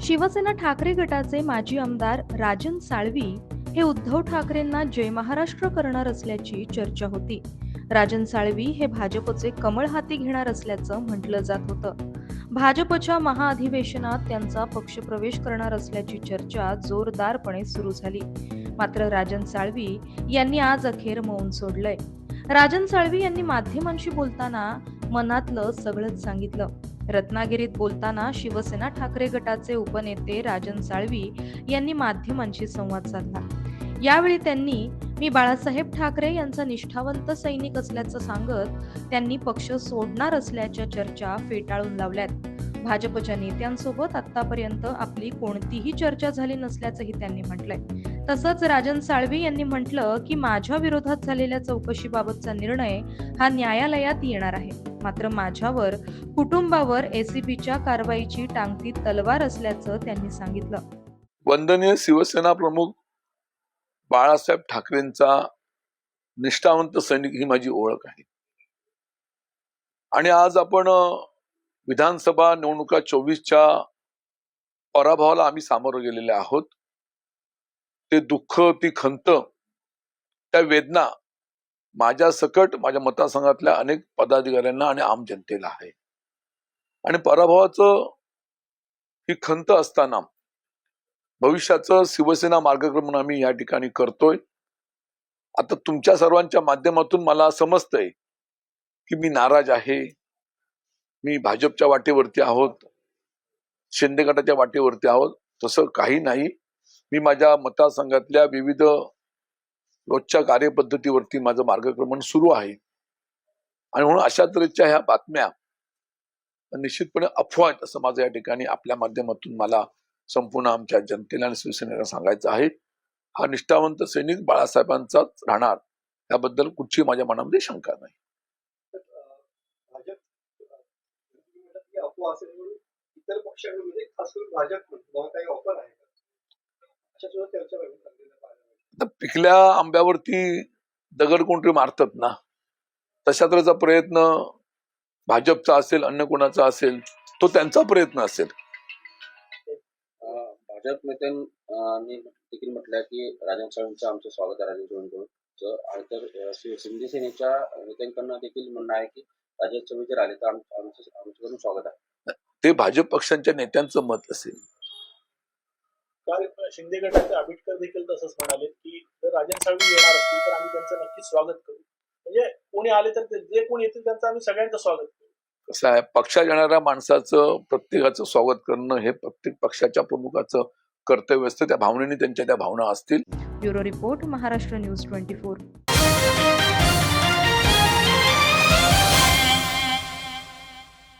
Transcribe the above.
शिवसेना ठाकरे गटाचे माजी आमदार राजन साळवी हे उद्धव ठाकरेंना जय महाराष्ट्र करणार असल्याची चर्चा होती. राजन साळवी हे भाजपचे कमळ हाती घेणार असल्याचं म्हटलं जात होतं. भाजपच्या महाअधिवेशनात त्यांचा पक्षप्रवेश करणार असल्याची चर्चा जोरदारपणे सुरू झाली. मात्र राजन साळवी यांनी आज अखेर मौन सोडलंय. राजन साळवी यांनी माध्यमांशी बोलताना मनातलं सगळंच सांगितलं. रत्नागिरीत बोलताना शिवसेना ठाकरे गटाचे उपनेते राजन साळवी यांनी माध्यमांशी संवाद साधला. यावेळी त्यांनी मी बाळासाहेब ठाकरे यांचा निष्ठावंत सैनिक असल्याचं सांगत त्यांनी पक्ष सोडणार असल्याच्या चर्चा फेटाळून लावल्यात. भाजपच्या नेत्यांसोबत आतापर्यंत आपली कोणतीही चर्चा झाली नसल्याचंही त्यांनी म्हटलंय. तसंच राजन साळवी यांनी म्हटलं की माझ्या विरोधात झालेल्या चौकशीबाबतचा निर्णय हा न्यायालयात येणार आहे. मात्र माझ्यावर कुटुंबावर एसीबीच्या कारवाईची टांगती तलवार असल्याचं त्यांनी सांगितलं. वंदनीय शिवसेना प्रमुख बाळासाहेब ठाकरेंचा निष्ठावंत सैनिक ही माझी ओळख आहे. आणि आज आपण विधानसभा निवडणुका चोवीसच्या पराभवाला आम्ही सामोरं गेलेले आहोत. ते दुःख ती खंत त्या वेदना माझ्या सकट माझ्या मतदारसंघातल्या अनेक पदाधिकाऱ्यांना आणि आम जनतेला आहे. आणि पराभवाचं ही खंत असताना भविष्याचं शिवसेना मार्गक्रमण आम्ही या ठिकाणी करतोय. आता तुमच्या सर्वांच्या माध्यमातून मला समजतंय की मी नाराज आहे. मी भाजपच्या वाटेवरती आहोत. शिंदे गटाच्या वाटेवरती आहोत. तसं काही नाही. मी माझ्या मतदारसंघातल्या विविध रोजच्या कार्यपद्धतीवरती माझं मार्गक्रमण सुरू आहे. आणि म्हणून अशा तऱ्हेच्या ह्या बातम्या निश्चितपणे अफवा आहेत असं माझं या ठिकाणी आपल्या माध्यमातून मला संपूर्ण आमच्या जनतेला आणि शिवसेनेला सांगायचं आहे. हा निष्ठावंत सैनिक बाळासाहेबांचाच राहणार याबद्दल कुठची माझ्या मनामध्ये शंका नाही. भाजप इतर पक्षांमध्ये खास करून भाजप काही ऑफर आहे का? अशा सुद्धा चर्चा आता पिकल्या आंब्यावरती दगड कोणतरी मारतात ना. तशा तऱ्हेचा प्रयत्न भाजपचा असेल अन्य कोणाचा असेल तो त्यांचा प्रयत्न असेल. भाजप नेत्यांनी देखील म्हटलंय की राजन साळवींचं आमचं स्वागत आहे राजन साळवींकडून आणि तर शिंदे सेनेच्या नेत्यांकडनं देखील म्हणणं आहे की राजन साळवी जर आले तर आम- आमचं आमच्याकडून स्वागत आहे. ते भाजप पक्षांच्या नेत्यांचं मत असेल. काल शिंदे गटाचे आंबेडकर देखील तसंच म्हणाले. साळवी येणार असतील तर आम्ही त्यांचं नक्की स्वागत करू. म्हणजे कोणी आले तर ते- जे कोणी येतील त्यांचं आम्ही सगळ्यांचं स्वागत करू. कसं आहे पक्षात येणाऱ्या माणसाचं प्रत्येकाचं स्वागत करणं हे प्रत्येक पक्षाच्या प्रमुखाचं कर्तव्य असतं. त्या भावनेने त्यांच्या त्या भावना असतील. Bureau report Maharashtra news twenty four.